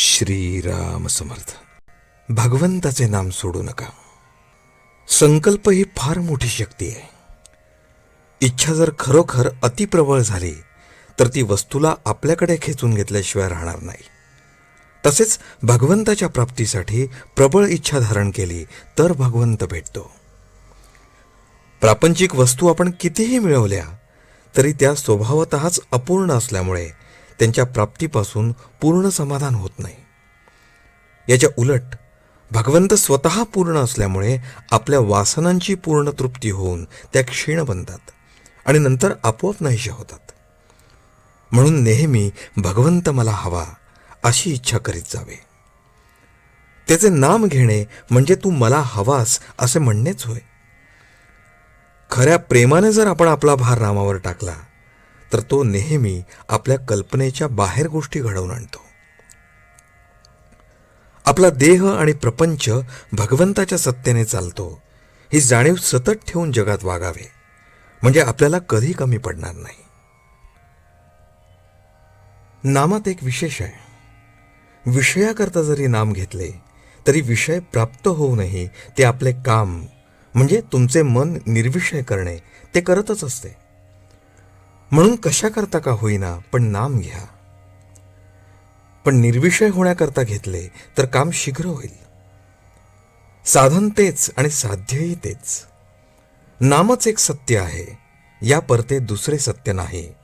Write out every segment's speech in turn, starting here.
श्रीराम समर्थ. भगवंताचे नाम सोडू नका. संकल्प ही फार मोठी शक्ती आहे. इच्छा जर खरोखर अतिप्रबळ झाली तर ती वस्तूला आपल्याकडे खेचून घेतल्याशिवाय राहणार नाही. तसेच भगवंताच्या प्राप्तीसाठी प्रबळ इच्छा धारण केली तर भगवंत भेटतो. प्रापंचिक वस्तू आपण कितीही मिळवल्या तरी त्या स्वभावतःच अपूर्ण असल्यामुळे त्यांच्या प्राप्तीपासून पूर्ण समाधान होत नाही. याच्या उलट भगवंत स्वतः पूर्ण असल्यामुळे आपल्या वासनांची पूर्ण तृप्ती होऊन त्या क्षीण बनतात आणि नंतर आपोआप नाहीशा होतात. म्हणून नेहमी भगवंत मला हवा अशी इच्छा करीत जावे. त्याचे नाम घेणे म्हणजे तू मला हवास असे म्हणणेच होय. खऱ्या प्रेमाने जर आपण आपला भार रामावर टाकला तर तो नेहमी आपल्या कल्पनेच्या बाहेर गोष्टी घडवून आणतो. आपला देह आणि प्रपंच भगवंताच्या सत्तेने चालतो. ही जाणीव सतत ठेवून जगात वागावे. म्हणजे आपल्याला कधी कमी पडणार नाही. नामात एक विशेष आहे. विषयाकरता जरी नाम घेतले तरी विषय प्राप्त होऊनही ते आपले काम म्हणजे तुमचे मन निर्विषय करणे ते करतच असते. म्हणून कशा करता का होईना पण नाम घ्या. पण निर्विषय होण्याकरता घेतले तर काम शीघ्र होईल. साधन तेच आणि साध्यही तेच. नामच एक सत्य आहे या परते दुसरे सत्य नाही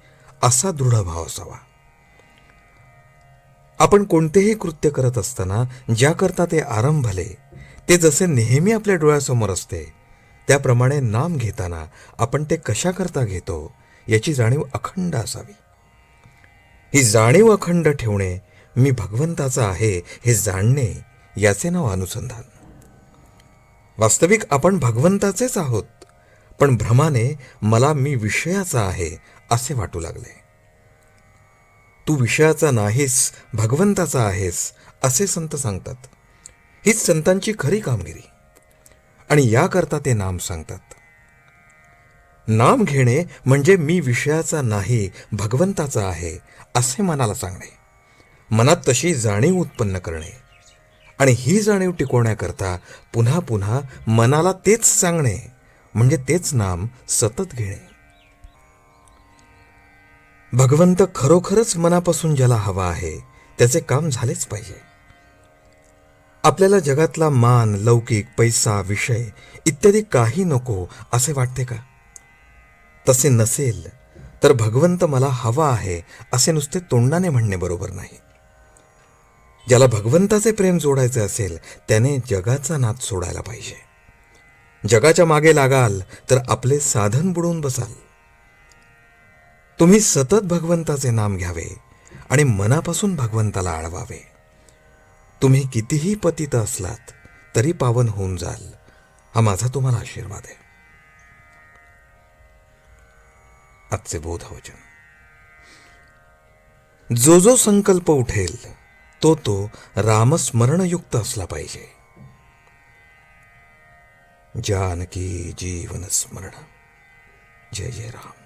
असा दृढ भाव असावा. आपण कोणतेही कृत्य करत असताना ज्याकरता ते आरंभले ते जसे नेहमी आपल्या डोळ्यासमोर असते त्याप्रमाणे नाम घेताना आपण ते कशाकरता घेतो याची जाणीव अखंड असावी. ही जाणीव अखंड ठेवणे मी भगवंताचा आहे हे जाणणे याचे नाव अनुसंधान. वास्तविक आपण भगवंताचेच आहोत पण भ्रमाने मला मी विषयाचा आहे असे वाटू लागले. तू विषयाचा नाहीस भगवंताचा आहेस असे संत सांगतात. हीच संतांची खरी कामगिरी. आणि याकरता ते नाम सांगतात. नाम घेणे म्हणजे मी विषयाचा नाही भगवंताचा आहे असे मनाला सांगणे. मनात तशी जाणीव उत्पन्न करणे. आणि ही जाणीव टिकवण्याकरता पुन्हा पुन्हा मनाला तेच सांगणे म्हणजे तेच नाम सतत घेणे. भगवंत खरोखरच मनापासून ज्याला हवा आहे त्याचे काम झालेच पाहिजे. आपल्याला जगातला मान लौकिक पैसा विषय इत्यादी काही नको असे वाटते का? तसे नसेल तर भगवंत मला हवा आहे असे नुसते तोंडाने म्हणणे बरोबर नाही. ज्याला भगवंताचे प्रेम जोडायचे असेल त्याने जगाचा नाद सोडायला पाहिजे. जगाच्या मागे लागाल तर आपले साधन बुडवून बसाल. तुम्ही सतत भगवंताचे नाम घ्यावे आणि मनापासून भगवंताला आळवावे. तुम्ही कितीही पतित असलात तरी पावन होऊन जाल. हा माझा तुम्हाला आशीर्वाद आहे. आजचे बोधवचन. जो जो संकल्प उठेल तो तो रामस्मरणयुक्त असला पाहिजे. जानकी जीवन स्मरण. जय जय राम.